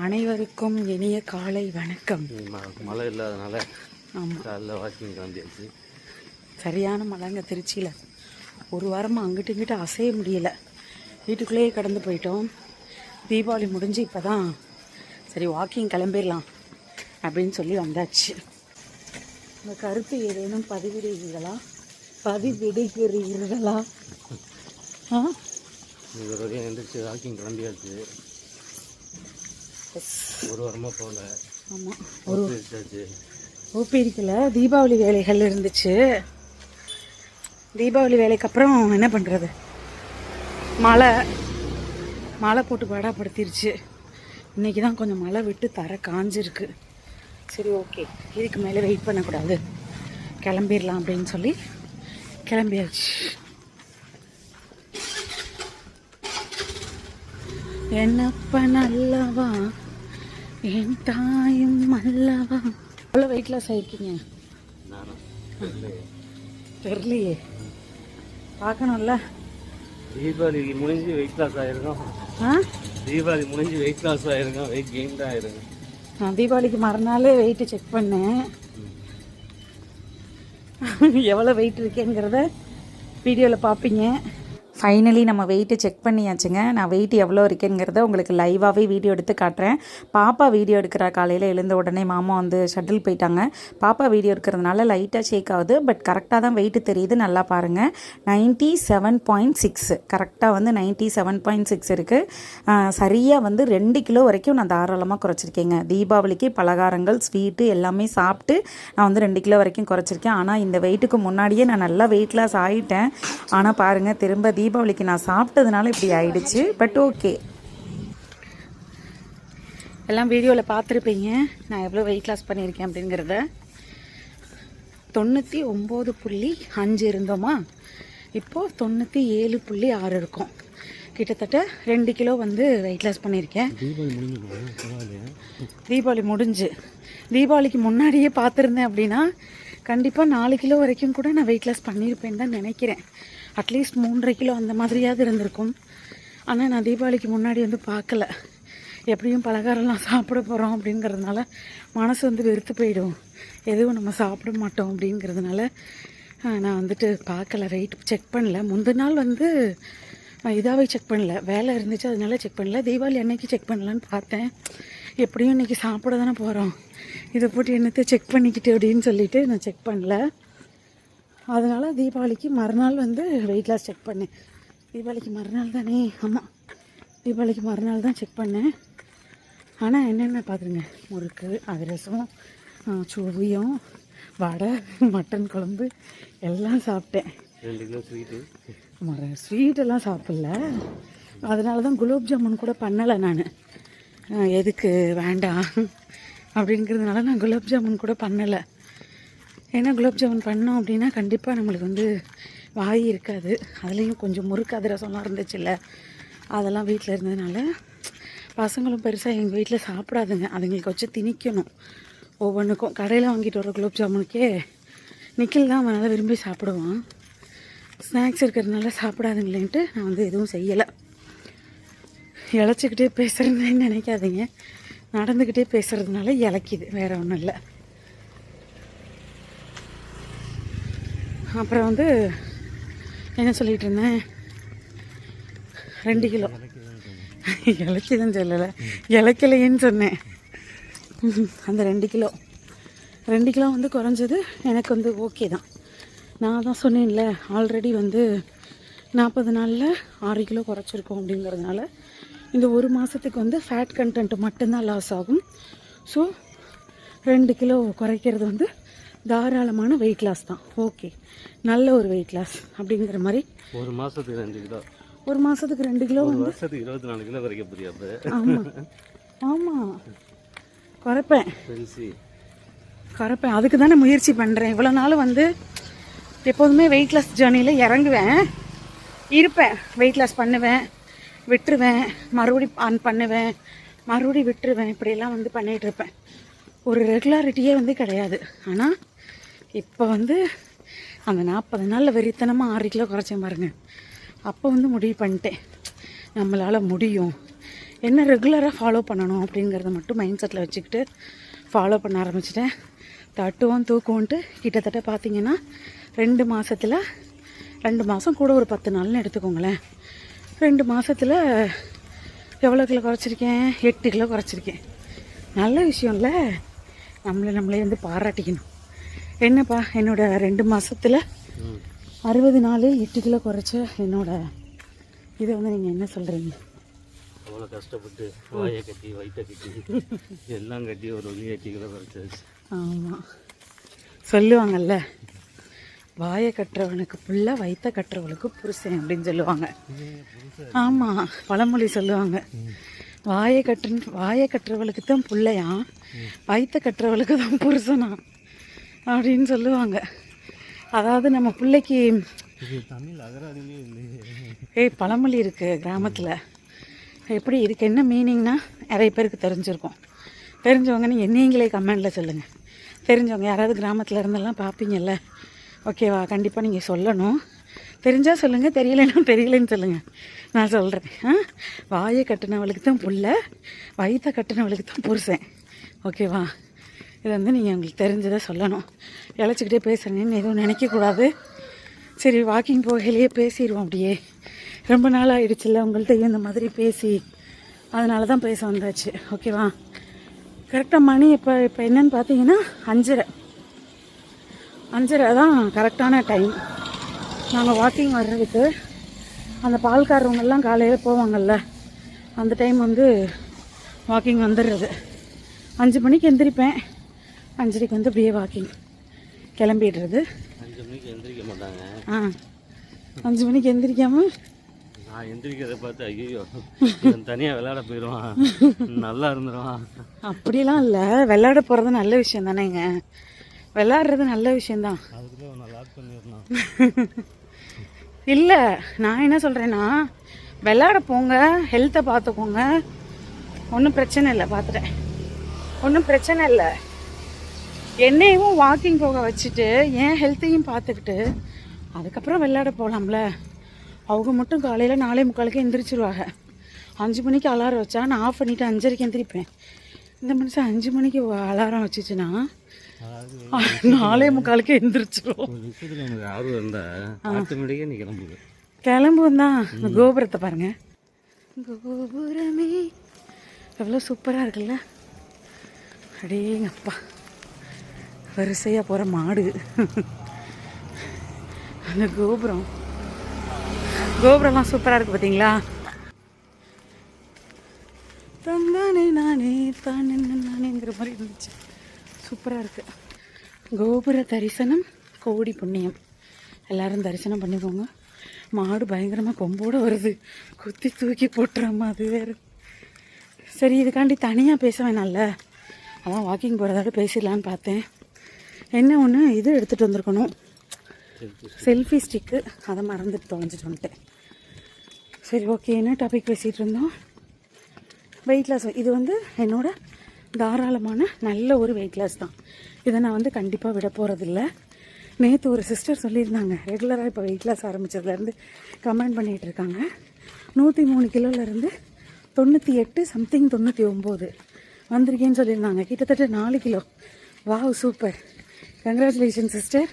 அனைவருக்கும் இனிய காலை வணக்கம். மழை இல்லாதனால காலைல வாக்கிங் கிளம்பியாச்சு சரியான மழைங்க திருச்சியில். ஒரு வாரமாக அங்கிட்டு இங்கிட்டு அசைய முடியல. வீட்டுக்குள்ளேயே கடந்து போயிட்டோம். தீபாவளி முடிஞ்சு இப்போ தான் சரி வாக்கிங் கிளம்பிடலாம் அப்படின்னு சொல்லி வந்தாச்சு. இந்த கருத்து ஏதேனும் பதிவிடுகிறீர்களா? பதிவிடுகிறீர்களா? ஆ? இது வரையும் எந்திரிச்சு வாக்கிங் கிளம்பியாச்சு. ஒரு வாரமாக போகல. ஆமாம் ஒத்துழைச்சாச்சு ஓபிடிக்கல தீபாவளி வேலைகள் இருந்துச்சு. தீபாவளி வேலைக்கு அப்புறம் என்ன பண்ணுறது மழை. மழை போட்டு படாப்படுத்திருச்சு. இன்னைக்கு தான் கொஞ்சம் மழை விட்டு தர காஞ்சிருக்கு. சரி ஓகே. இதுக்கு மேலே வெயிட் பண்ணக்கூடாது. கிளம்பிடலாம் அப்படின்னு சொல்லி கிளம்பியாச்சு. என்னப்ப நல்லவா? என் தாயும் அல்லவா? எவ்வளோ வெயிட் லாஸ் ஆயிருக்கீங்க? நானும் தெரியலையே. பார்க்கணும்ல. தீபாவளிக்கு முடிஞ்சு வெயிட் லாஸ் ஆயிருக்கோம். ஆ? தீபாவளி முடிஞ்சு வெயிட் லாஸ் ஆயிருக்கோம். வெயிட் கெயின் தான் ஆயிருக்கும். நான் தீபாவளிக்கு மறுநாள் வெயிட்டு செக் பண்ணேன். எவ்வளோ வெயிட் இருக்கேங்கிறத வீடியோவில் பார்ப்பீங்க. ஃபைனலி நம்ம வெயிட்டு செக் பண்ணியாச்சுங்க. நான் வெயிட் எவ்வளோ இருக்கேங்கிறத உங்களுக்கு லைவாகவே வீடியோ எடுத்து காட்டுறேன். பாப்பா வீடியோ எடுக்கிற காலையில் எழுந்த உடனே மாமா வந்து ஷட்டில் போயிட்டாங்க. பாப்பா வீடியோ எடுக்கிறதுனால லைட்டாக ஷேக் ஆகுது. பட் கரெக்டாக தான் வெயிட்டு தெரியுது. நல்லா பாருங்கள் நைன்ட்டி செவன் பாயிண்ட் சிக்ஸ் கரெக்டாக வந்து நைன்ட்டி செவன் பாயிண்ட் சிக்ஸ் இருக்குது சரியாக வந்து ரெண்டு கிலோ வரைக்கும் நான் தாராளமாக குறைச்சிருக்கேங்க. தீபாவளிக்கு பலகாரங்கள் ஸ்வீட்டு எல்லாமே சாப்பிட்டு நான் வந்து ரெண்டு கிலோ வரைக்கும் குறைச்சிருக்கேன். ஆனால் இந்த வெயிட்டுக்கு முன்னாடியே நான் நல்லா வெயிட் லாஸ் ஆகிட்டேன் ஆனால் பாருங்கள் திரும்ப தீபாவளிக்கு நான் சாப்பிட்டதுனால இப்படி ஆயிடுச்சு பட் ஓகே எல்லாம் வீடியோவில் பார்த்துருப்பீங்க. நான் எவ்வளோ வெயிட் லாஸ் பண்ணியிருக்கேன் அப்படிங்கிறத. தொண்ணூற்றி ஒம்பது புள்ளி அஞ்சு இருந்தோமா? இப்போது தொண்ணூற்றி ஏழு புள்ளி ஆறு இருக்கும். கிட்டத்தட்ட ரெண்டு கிலோ வந்து வெயிட் லாஸ் பண்ணியிருக்கேன். தீபாவளி முடிஞ்சு பரவாயில்லையா. தீபாவளி முடிஞ்சு. தீபாவளிக்கு முன்னாடியே பார்த்துருந்தேன் அப்படின்னா கண்டிப்பாக நாலு கிலோ வரைக்கும் கூட நான் வெயிட் லாஸ் பண்ணியிருப்பேன்னு தான் நினைக்கிறேன். அட்லீஸ்ட் மூன்றரை கிலோ அந்த மாதிரியாவது இருந்திருக்கும். ஆனால் நான் தீபாவளிக்கு முன்னாடி வந்து பார்க்கல. எப்படியும் பலகாரம்லாம் சாப்பிட போகிறோம் அப்படிங்கிறதுனால மனசு வந்து வெறுத்து போயிடும். எதுவும் நம்ம சாப்பிட மாட்டோம் அப்படிங்கிறதுனால நான் வந்துட்டு பார்க்கல. வெயிட் செக் பண்ணல. முந்தின நாள் வந்து இதாகவே செக் பண்ணல. வேலை இருந்துச்சு அதனால செக் பண்ணல. தீபாவளி அன்னைக்கு செக் பண்ணலான்னு பார்த்தேன். எப்படியும் இன்னைக்கு சாப்பிட தானே போகிறோம் இதை போட்டு என்னத்தை செக் பண்ணிக்கிட்டு அப்படின்னு சொல்லிவிட்டு நான் செக் பண்ணல. அதனால தீபாவளிக்கு மறுநாள் வந்து வெயிட் லாஸ் செக் பண்ணேன். தீபாவளிக்கு மறுநாள் தானே? ஆமாம் தீபாவளிக்கு மறுநாள் தான் செக் பண்ணேன். ஆனால் என்னென்ன பார்த்துருங்க முறுக்கு அதிரசம் ஆ, சுழியம் வடை மட்டன் குழம்பு எல்லாம் சாப்பிட்டேன். ரெண்டு கிலோ ஸ்வீட்டு ஸ்வீட்டெல்லாம் சாப்பிடல. அதனால தான் குலோப் ஜாமுன் கூட பண்ணலை நான். எதுக்கு? வேண்டாம். அப்படிங்கிறதுனால நான் குலோப் ஜாமுன் கூட பண்ணலை. ஏன்னா குலோப் ஜாமுன் பண்ணோம் அப்படின்னா கண்டிப்பாக நம்மளுக்கு வந்து வாய் இருக்காது. அதுலேயும் கொஞ்சம் முறுக்கு அதிரசம்லாம் இருந்துச்சுல்ல? அதெல்லாம் வீட்டில் இருந்ததுனால பசங்களும் பெருசாக எங்கள் வீட்டில் சாப்பிடாதுங்க. அதுங்களுக்கு வச்சு திணிக்கணும். ஒவ்வொன்றுக்கும் கடையில் வாங்கிட்டு வர குலோப் ஜாமுனுக்கே நிக்கில் தான் அவன் நல்லா விரும்பி சாப்பிடுவான். ஸ்நாக்ஸ் இருக்கிறதுனால சாப்பிடாதுங்களேன்ட்டு நான் வந்து எதுவும் செய்யலை. இழைச்சிக்கிட்டே பேசுகிறேன்னு நினைக்காதீங்க. நடந்துக்கிட்டே பேசுகிறதுனால இலக்கிது வேறு ஒன்றும் இல்லை. அப்புறம் வந்து என்ன சொல்லிகிட்டு இருந்தேன்? ரெண்டு கிலோ. இலக்கிதான் சொல்லலை. இலக்கலையேன்னு சொன்னேன். அந்த ரெண்டு கிலோ. ரெண்டு கிலோ வந்து குறைஞ்சது எனக்கு வந்து ஓகே தான். நான் தான் சொன்னேன்ல ஆல்ரெடி வந்து நாற்பது நாளில் ஆறு கிலோ குறைச்சிருக்கோம் அப்படிங்கிறதுனால இந்த ஒரு மாதத்துக்கு வந்து ஃபேட் கண்டென்ட் மட்டும்தான் லாஸ் ஆகும். ஸோ ரெண்டு கிலோ குறைக்கிறது வந்து தாராளமான வெயிட் லாஸ் தான். ஓகே நல்ல ஒரு வெயிட் லாஸ் அப்படிங்கிற மாதிரி ஒரு மாசத்துக்கு ரெண்டு கிலோ. ஒரு மாதத்துக்கு ரெண்டு கிலோ வருஷத்துக்கு இருபத்தி நாலு கிலோ போறியா அப்போ? ஆமாம் ஆமாம் குறைப்பேன். குறைப்பேன். அதுக்கு தானே முயற்சி பண்ணுறேன் இவ்வளோ நாள் வந்து எப்போதுமே வெயிட் லாஸ் ஜேர்னியில் இறங்குவேன். இருப்பேன். வெயிட் லாஸ் பண்ணுவேன். விட்டுருவேன். மறுபடி ஆன் பண்ணுவேன். மறுபடி விட்டுருவேன். இப்படியெல்லாம் வந்து பண்ணிகிட்டு இருப்பேன். ஒரு ரெகுலாரிட்டியே வந்து கிடையாது. ஆனால் இப்போ வந்து அந்த நாற்பது நாளில் வெறித்தனமாக ஆறு கிலோ குறைச்சேன் பாருங்கள் அப்போ வந்து முடிவு பண்ணிட்டேன். நம்மளால் முடியும். என்ன ரெகுலராக ஃபாலோ பண்ணணும் அப்படிங்கிறத மட்டும் மைண்ட் செட்டில் வச்சுக்கிட்டு ஃபாலோ பண்ண ஆரம்பிச்சிட்டேன். தட்டுவோம் தூக்குவோன்ட்டு கிட்டத்தட்ட பார்த்தீங்கன்னா ரெண்டு மாதத்தில் ரெண்டு மாதம் கூட ஒரு பத்து நாள்னு எடுத்துக்கோங்களேன். ரெண்டு மாதத்தில் எவ்வளோ கிலோ குறைச்சிருக்கேன்? எட்டு கிலோ குறைச்சிருக்கேன். நல்ல விஷயம்ல நம்மளை நம்மளே வந்து பாராட்டிக்கணும். என்னப்பா என்னோட ரெண்டு மாதத்தில் அறுபது நாள் எட்டு கிலோ குறைச்ச என்னோட இதை வந்து நீங்கள் என்ன சொல்கிறீங்க அவ்வளோ கஷ்டப்பட்டு வாயை கட்டி வயிற்ற கட்டி எல்லாம் கட்டி ஒரு எட்டு கிலோ குறைச்சாச்சு. ஆமாம் சொல்லுவாங்கல்ல வாயை கட்டுறவனுக்கு புள்ள வயிற்ற கட்டுறவளுக்கு புருஷன் அப்படின்னு சொல்லுவாங்க. ஆமாம் பழமொழி சொல்லுவாங்க. வாயை கட்டு வாயை கட்டுறவளுக்கு தான் பிள்ளையாம் வயிற்ற கட்டுறவளுக்கு தான் புருஷனா? அப்படின்னு சொல்லுவாங்க. அதாவது நம்ம பிள்ளைக்கு ஏய் பழமொழி இருக்குது கிராமத்தில். எப்படி இதுக்கு என்ன மீனிங்னா நிறைய பேருக்கு தெரிஞ்சிருக்கும். தெரிஞ்சவங்க நீங்கள் நீங்களே கமெண்டில் சொல்லுங்கள் தெரிஞ்சவங்க யாராவது கிராமத்தில் இருந்தெல்லாம் பார்ப்பீங்கல்ல ஓகேவா கண்டிப்பாக நீங்கள் சொல்லணும். தெரிஞ்சால் சொல்லுங்கள் தெரியலைன்னா தெரியலன்னு சொல்லுங்கள் நான் சொல்கிறேன் ஆ? வாயை கட்டினவளுக்கு தான் புள்ள வயிற்ற கட்டினவளுக்கு தான் புருஷன். ஓகேவா இது வந்து நீங்கள் உங்களுக்கு தெரிஞ்சதை சொல்லணும். இழைச்சிக்கிட்டே பேசுகிறேன்னு எதுவும் நினைக்கக்கூடாது. சரி வாக்கிங் போகையிலேயே பேசிடுவோம் அப்படியே. ரொம்ப நாள் ஆயிடுச்சுல்ல உங்கள்கிட்ட இந்த மாதிரி பேசி. அதனால தான் பேச வந்தாச்சு. ஓகேவா கரெக்டாக மணி இப்போ இப்போ என்னன்னு பார்த்தீங்கன்னா அஞ்சரை. அஞ்சரை தான் கரெக்டான டைம் நாங்கள் வாக்கிங் வர்றதுக்கு அந்த பால்காரவங்கெல்லாம் காலையில் போவாங்கள்ல அந்த டைம் வந்து வாக்கிங் வந்துடுறது. அஞ்சு மணிக்கு எந்திரிப்பேன். அஞ்சரைக்கு வந்து அப்படியே வாக்கிங் கிளம்பிடுறது. அஞ்சு மணிக்கு எந்திரிக்க மாட்டாங்க. ஆ. அஞ்சு மணிக்கு எந்திரிக்காம? நான் எந்திரிக்கிறத பார்த்து ஐயோ தனியாக விளையாட போயிடுவான். நல்லா இருந்துருவான். அப்படிலாம் இல்லை. விளையாட போகிறது நல்ல விஷயம் தானேங்க. விளையாடுறது நல்ல விஷயந்தான் இல்லை நான் என்ன சொல்கிறேன்னா விளையாட போங்க ஹெல்த்தை பார்த்துக்கோங்க. ஒன்றும் பிரச்சனை இல்லை பார்த்துட்டேன். ஒன்றும் பிரச்சனை இல்லை. என்னையும் வாக்கிங் போக வச்சுட்டு என் ஹெல்த்தையும் பார்த்துக்கிட்டு அதுக்கப்புறம் விளையாட போகலாம்ல அவங்க மட்டும் காலையில் நாலே முக்காலுக்கு எந்திரிச்சிருவாங்க. அஞ்சு மணிக்கு அலாரம் வச்சா நான் ஆஃப் பண்ணிவிட்டு அஞ்சரைக்கு எந்திரிப்பேன். இந்த மனுஷன் அஞ்சு மணிக்கு அலாரம் வச்சுச்சுன்னா நாலே முக்காலுக்கு எந்திரிச்சிரும். கிளம்புவோம் தான் இந்த கோபுரத்தை பாருங்க. கோபுரமே எவ்வளோ சூப்பராக இருக்குல்ல? அடேங்கப்பா. வரிசையாக போகிற மாடு. அந்த கோபுரம். கோபுரம்லாம் சூப்பராக இருக்குது பார்த்தீங்களா தந்தானே நானே தானே நானேங்கிற மாதிரி இருந்துச்சு. சூப்பராக இருக்குது கோபுர தரிசனம் கோடி புண்ணியம். எல்லோரும் தரிசனம் பண்ணிக்கோங்க. மாடு பயங்கரமாக கொம்போடு வருது. குத்தி தூக்கி போட்டுறோம் அது வேறு. சரி இதுக்காண்டி தனியாக பேச வேணாம்ல. அதான் வாக்கிங் போகிறதோட பேசிடலான்னு பார்த்தேன். என்ன ஒன்று இது எடுத்துகிட்டு வந்திருக்கணும். செல்ஃபி ஸ்டிக்கு அதை மறந்துட்டு தொலைஞ்சிட்டு வந்துட்டேன். சரி ஓகே என்ன டாபிக் பேசிகிட்டு இருந்தோம்? வெயிட் லாஸ் இது வந்து என்னோட தாராளமான நல்ல ஒரு வெயிட் லாஸ் தான். இதை நான் வந்து கண்டிப்பாக விட போகிறதில்ல நேற்று ஒரு சிஸ்டர் சொல்லியிருந்தாங்க. ரெகுலராக இப்போ வெயிட் லாஸ் ஆரம்பித்ததுலேருந்து கமெண்ட் பண்ணிகிட்டு இருக்காங்க. நூற்றி மூணு கிலோலேருந்து தொண்ணூற்றி எட்டு சம்திங் தொண்ணூற்றி ஒம்பது வந்திருக்கேன்னு சொல்லியிருந்தாங்க. கிட்டத்தட்ட நாலு kilo. Wow super congratulation sister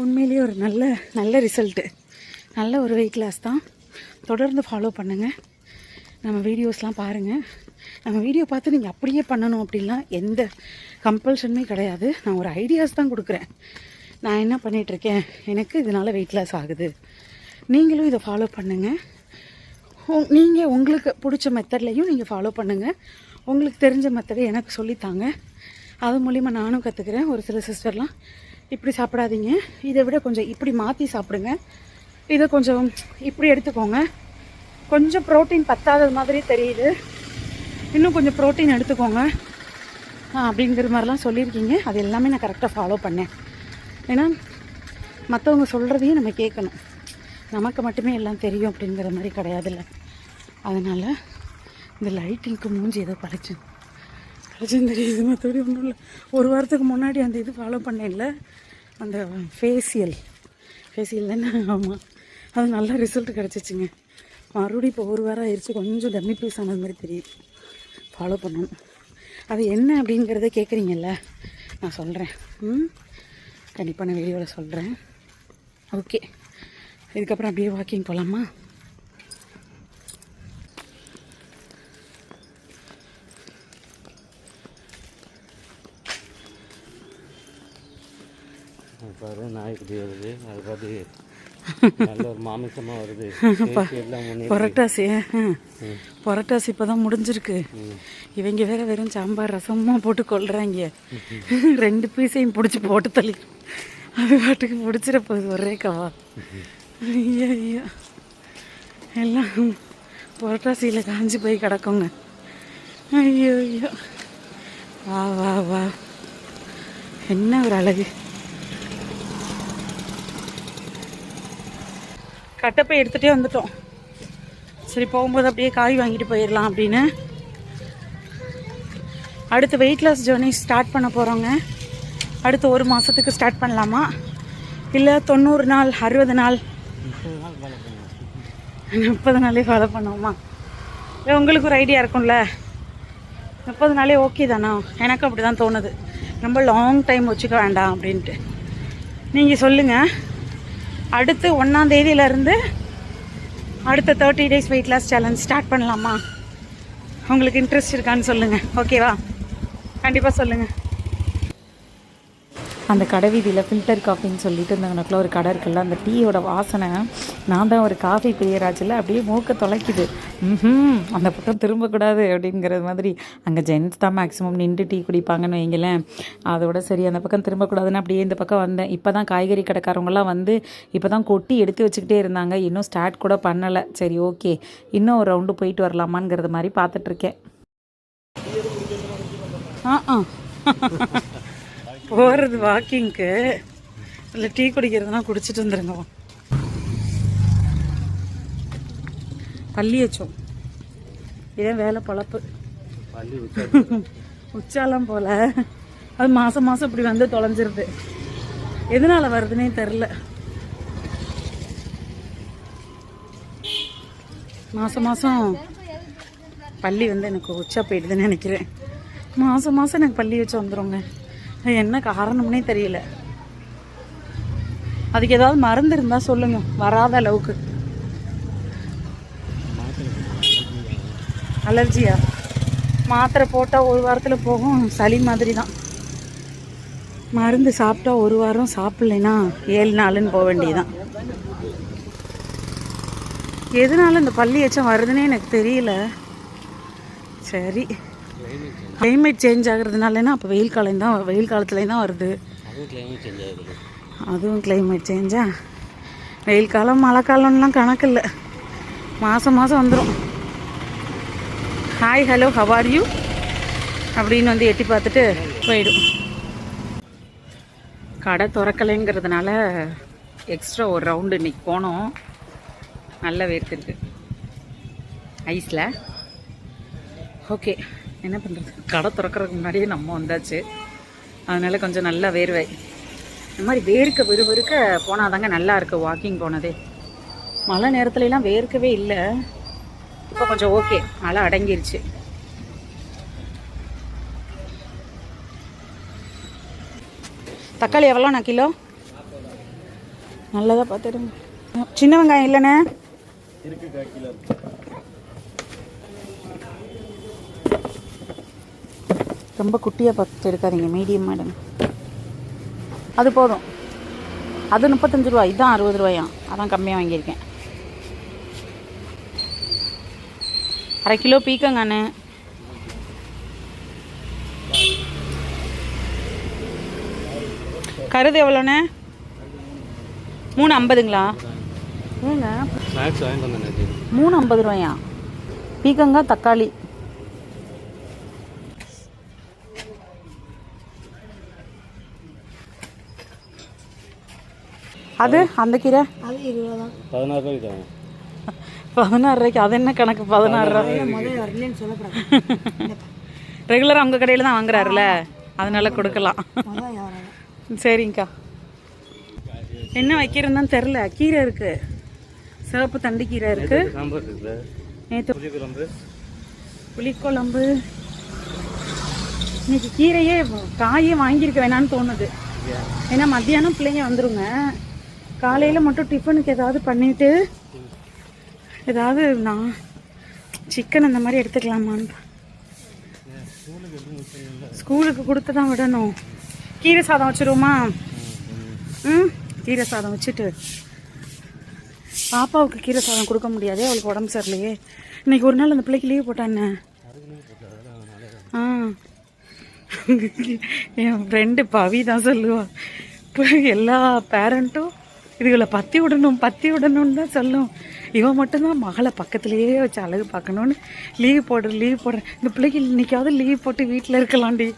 உண்மையிலேயே ஒரு நல்ல நல்ல ரிசல்ட்டு நல்ல ஒரு வெயிட் லாஸ் தான். தொடர்ந்து ஃபாலோ பண்ணுங்கள் நம்ம வீடியோஸ்லாம் பாருங்கள் நம்ம வீடியோ பார்த்து நீங்கள் அப்படியே பண்ணணும் அப்படின்லாம் எந்த கம்பல்ஷனுமே கிடையாது. நான் ஒரு ஐடியாஸ் தான் கொடுக்குறேன். நான் என்ன பண்ணிகிட்ருக்கேன் எனக்கு இதனால் வெயிட் லாஸ் ஆகுது. நீங்களும் இதை ஃபாலோ பண்ணுங்கள் நீங்கள் உங்களுக்கு பிடிச்ச மெத்தட்லையும் நீங்கள் ஃபாலோ பண்ணுங்கள் உங்களுக்கு தெரிஞ்ச மெத்தடை எனக்கு சொல்லித்தாங்க. அது மூலிமா நானும் கற்றுக்கிறேன் ஒரு சில சிஸ்டர்லாம் இப்படி சாப்பிடாதீங்க. இதை விட கொஞ்சம் இப்படி மாற்றி சாப்பிடுங்க. இதை கொஞ்சம் இப்படி எடுத்துக்கோங்க. கொஞ்சம் ப்ரோட்டீன் பத்தாதது மாதிரி தெரியுது. இன்னும் கொஞ்சம் ப்ரோட்டீன் எடுத்துக்கோங்க. அப்படிங்கிற மாதிரிலாம் சொல்லியிருக்கீங்க. அது எல்லாமே நான் கரெக்டாக ஃபாலோ பண்ணேன். ஏன்னா மற்றவங்க சொல்கிறதையும் நம்ம கேட்கணும். நமக்கு மட்டுமே எல்லாம் தெரியும் அப்படிங்கிற மாதிரி கிடையாதுல்ல. அதனால் இந்த லைட்டிங்க்கு மூஞ்சி ஏதோ பழிச்சு பழிச்சுன்னு தெரியுது மற்றபடி ஒன்றும் இல்லை. ஒரு வாரத்துக்கு முன்னாடி அந்த இது ஃபாலோ பண்ணேன்ல. அந்த ஃபேஷியல் ஃபேஷியல் தானே ஆமாம் அது நல்ல ரிசல்ட் கிடச்சிச்சுங்க. மறுபடியும் இப்போ ஒரு வாரம் ஆயிடுச்சு கொஞ்சம் டம்மி பீஸ் ஆனது மாதிரி தெரியுது. ஃபாலோ பண்ணணும். அது என்ன அப்படிங்கிறத கேட்குறீங்கல்ல நான் சொல்கிறேன் ம்? கண்டிப்பாக நான் வீடியோவில் சொல்கிறேன் ஓகே இதுக்கப்புறம் அப்படியே வாக்கிங் போகலாமா அது நாய்க்குட்டி வருது. அது பாரு நல்ல ஒரு மாமிசமாக வருது. புரட்டாசி புரட்டாசி இப்போ தான் முடிஞ்சிருக்கு இவங்க வேற வெறும் சாம்பார் ரசமாக போட்டு கொள்றாங்க ரெண்டு பீஸையும் பிடிச்சி போட்டு தள்ளி. அது பாட்டுக்கு பிடிச்சிட போகுது ஒரே கவா. ஐயோ ஐயோ எல்லாம் புரட்டாசியில் காஞ்சி போய் கிடக்குங்க. ஐயோ ஐயோ வா வா வா. என்ன ஒரு அழகு. கட்டப்பை எடுத்துகிட்டே வந்துட்டோம். சரி போகும்போது அப்படியே காய் வாங்கிட்டு போயிடலாம் அப்படின்னு. அடுத்து வெயிட் லாஸ் ஜேர்னி ஸ்டார்ட் பண்ண போகிறோங்க அடுத்து ஒரு மாதத்துக்கு ஸ்டார்ட் பண்ணலாமா? இல்லை தொண்ணூறு நாள் அறுபது நாள்? முப்பது நாளே ஃபாலோ பண்ணுவோமா? இல்லை உங்களுக்கு ஒரு ஐடியா இருக்கும்ல. முப்பது நாளே ஓகே தானா? எனக்கு அப்படி தான் தோணுது. ரொம்ப லாங் டைம் வச்சுக்க வேண்டாம் அப்படின்ட்டு. நீங்கள் சொல்லுங்கள் அடுத்து ஒன்றாம் தேதியிலேருந்து அடுத்த thirty days weight loss challenge start பண்ணலாமா? உங்களுக்கு இன்ட்ரெஸ்ட் இருக்கான்னு சொல்லுங்கள் ஓகேவா கண்டிப்பாக சொல்லுங்கள் அந்த கடை வீதியில் ஃபில்டர் காஃபின்னு சொல்லிட்டு இந்த ஒரு கடை இருக்குல்ல அந்த டீயோட வாசனை. நான் தான் ஒரு காஃபி பிரியராஜில் அப்படியே மூக்க தொலைக்குது. ம் அந்த பக்கம் திரும்பக்கூடாது அப்படிங்கிறது மாதிரி. அங்கே ஜென்ஸ் தான் மேக்ஸிமம் நின்று டீ குடிப்பாங்கன்னு வைங்களேன். அதோட சரி அந்த பக்கம் திரும்பக்கூடாதுன்னு அப்படியே இந்த பக்கம் வந்தேன். இப்போ தான் காய்கறி கடைக்காரவங்களாம் வந்து இப்போ தான் கொட்டி எடுத்து வச்சுக்கிட்டே இருந்தாங்க. இன்னும் ஸ்டார்ட் கூட பண்ணலை. சரி ஓகே இன்னும் ஒரு ரவுண்டு போயிட்டு வரலாமாங்கிறது மாதிரி பார்த்துட்ருக்கேன் ஆ ஆ. போகிறது வாக்கிங்க்கு இல்லை டீ குடிக்கிறதுனா குடிச்சிட்டு வந்துருங்க. பள்ளி வச்சோம். இதான் வேலை பழப்பு. உச்சாலம் போல. அது மாதம் மாதம் இப்படி வந்து தொலைஞ்சிருது. எதனால் வருதுன்னே தெரில மாதம் மாதம் பள்ளி வந்து எனக்கு உச்சா போயிடுதுன்னு நினைக்கிறேன். மாதம் மாதம் எனக்கு பள்ளி வச்சு வந்துடுங்க என்ன காரணம்னே தெரியல. அதுக்கு ஏதாவது மருந்து இருந்தால் சொல்லுங்க வராத அளவுக்கு. அலர்ஜியா? மாத்திரை போட்டால் ஒரு வாரத்தில் போகும் சளி மாதிரி தான் மருந்து சாப்பிட்டா ஒரு வாரம் சாப்பிட்லைன்னா ஏழு நாளுன்னு போக வேண்டியதான் எதனால இந்த பள்ளி எச்சம் வருதுன்னே எனக்கு தெரியல. சரி. கிளைமேட் சேஞ்ச் ஆகுறதுனாலனா அப்போ வெயில் காலம் தான் வெயில் காலத்துலேயும் தான் வருது. அதுவும் கிளைமேட் சேஞ்ச் வெயில் காலம் மழை காலம்லாம் கணக்கு இல்லை மாதம் மாதம் வந்துடும் hi hello how are you அப்படின்னு வந்து எட்டி பார்த்துட்டு போயிடும். கடை திறக்கலைங்கிறதுனால எக்ஸ்ட்ரா ஒரு ரவுண்டு இன்னைக்கு போனோம். நல்ல வேர்த்திருக்கு ஐஸில் ஓகே என்ன பண்ணுறது கடை திறக்கறதுக்கு முன்னாடியே நம்ம வந்தாச்சு. அதனால் கொஞ்சம் நல்லா வேர்வை. இந்த மாதிரி வேர்க்க விறுவிறுக்க போனால் தாங்க நல்லாயிருக்கு வாக்கிங் போனதே. மழை நேரத்துலலாம் வேர்க்கவே இல்லை. இப்போ கொஞ்சம் ஓகே மழை அடங்கிருச்சு. தக்காளி எவ்வளோண்ணா கிலோ? நல்லதாக பார்த்துருங்க சின்ன வெங்காயம் இல்லைண்ணே? ரொம்ப குட்டியாக பார்த்து எடுக்காதீங்க மீடியம் எடுங்க அது போதும். அது முப்பத்தஞ்சு ரூபா இதுதான் அறுபது ரூபாயாம் அதான் கம்மியாக வாங்கியிருக்கேன். அரை கிலோ பீக்கங்காண்ணே கருது எவ்வளோண்ணே? மூணு ஐம்பதுங்களா? ஏங்க மூணு ஐம்பது ரூபாயா? பீக்கங்காய் தக்காளி. அது? அந்த கீரை? பதினாறு ரூபாய்க்கு தரேன் பதினாறு ரூபாய்க்கு அது என்ன கணக்கு? பதினாறு ரூபாய் ரெகுலராக உங்கள் கடையில் தான் வாங்குறாருல அதனால கொடுக்கலாம். சரிங்கக்கா. என்ன வைக்கிறதுன்னு தெரில கீரை இருக்கு. சிவப்பு தண்டிக்கீரை இருக்கு. சாம்பார் இருக்குல்ல நேற்று புளி குழம்பு புளிக்குழம்பு. இன்னைக்கு கீரையே காயே வாங்கியிருக்க வேணாம்னு தோணுது. ஏன்னா மத்தியானம் பிள்ளைங்க வந்துருங்க. காலையில் மட்டும் டிஃபனுக்கு ஏதாவது பண்ணிவிட்டு ஏதாவது நான் சிக்கன் அந்த மாதிரி எடுத்துக்கலாமான்னு. ஸ்கூலுக்கு கொடுத்து தான் விடணும். கீரை சாதம் வச்சிருவோமா? ம் கீரை சாதம் வச்சுட்டு. பாப்பாவுக்கு கீரை சாதம் கொடுக்க முடியாது அவளுக்கு உடம்பு சரியில்லையே. இன்னைக்கு ஒரு நாள் அந்த பிள்ளைக்கு லீவ் போட்டானே ஆ. என் ஃப்ரெண்டு பவி தான் சொல்லுவா. இப்போ எல்லா பேரண்ட்டும் இதுகளை பற்றி விடணும் பற்றி விடணும்னு தான் சொல்லும். இவன் மட்டும்தான் மகளை பக்கத்துலேயே வச்சு அழகு பார்க்கணுன்னு லீவ் போடுற லீவ் போடுறேன் இந்த பிள்ளைக்கு இன்றைக்காவது லீவ் போட்டு வீட்டில் இருக்கலாம்டி.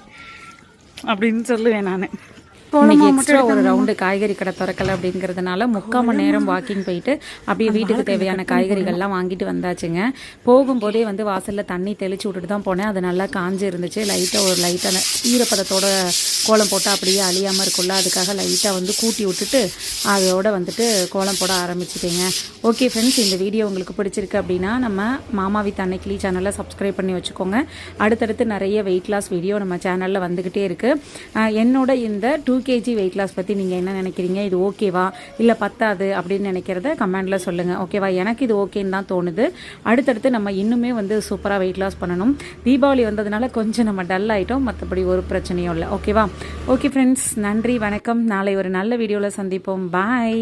அப்படின்னு சொல்லுவேன் நான். இன்னைக்கு எக்ஸ்ட்ரா ஒரு ரவுண்டு காய்கறி கடை திறக்கல அப்படிங்கிறதுனால முக்கால் மணி நேரம் வாக்கிங் போயிட்டு அப்படியே வீட்டுக்கு தேவையான காய்கறிகள்லாம் வாங்கிட்டு வந்தாச்சுங்க. போகும்போதே வந்து வாசல்ல தண்ணி தெளிச்சு விட்டுட்டு தான் போனேன். அது நல்லா காஞ்சு இருந்துச்சு. லைட்டாக ஒரு லைட்டான ஈரப்பதத்தோட கோலம் போட்டால் அப்படியே அழியாமல் இருக்கும்ல. அதுக்காக லைட்டாக வந்து கூட்டி விட்டுட்டு அதோட வந்துட்டு கோலம் போட ஆரம்பிச்சிட்டேங்க. ஓகே ஃப்ரெண்ட்ஸ் இந்த வீடியோ உங்களுக்கு பிடிச்சிருக்கு அப்படின்னா நம்ம மாமா வித் அன்னைக்கிளி சேனலை சப்ஸ்கிரைப் பண்ணி வச்சுக்கோங்க. அடுத்தடுத்து நிறைய வெயிட் லாஸ் வீடியோ நம்ம சேனலில் வந்துக்கிட்டே இருக்குது என்னோட இந்த டூ கேஜி வெயிட் லாஸ் பற்றி நீங்கள் என்ன நினைக்கிறீங்க? இது ஓகேவா இல்லை பத்தாது அப்படின்னு நினைக்கிறத கமெண்டில் சொல்லுங்கள் ஓகேவா எனக்கு இது ஓகேன்னு தான் தோணுது. அடுத்தடுத்து நம்ம இன்னுமே வந்து சூப்பராக வெயிட் லாஸ் பண்ணணும். தீபாவளி வந்ததுனால கொஞ்சம் நம்ம டல் ஆகிட்டோம் மற்றபடி ஒரு பிரச்சனையும் இல்லை. ஓகேவா ஓகே ஃப்ரெண்ட்ஸ் நன்றி வணக்கம். நாளை ஒரு நல்ல வீடியோவில் சந்திப்போம். பாய்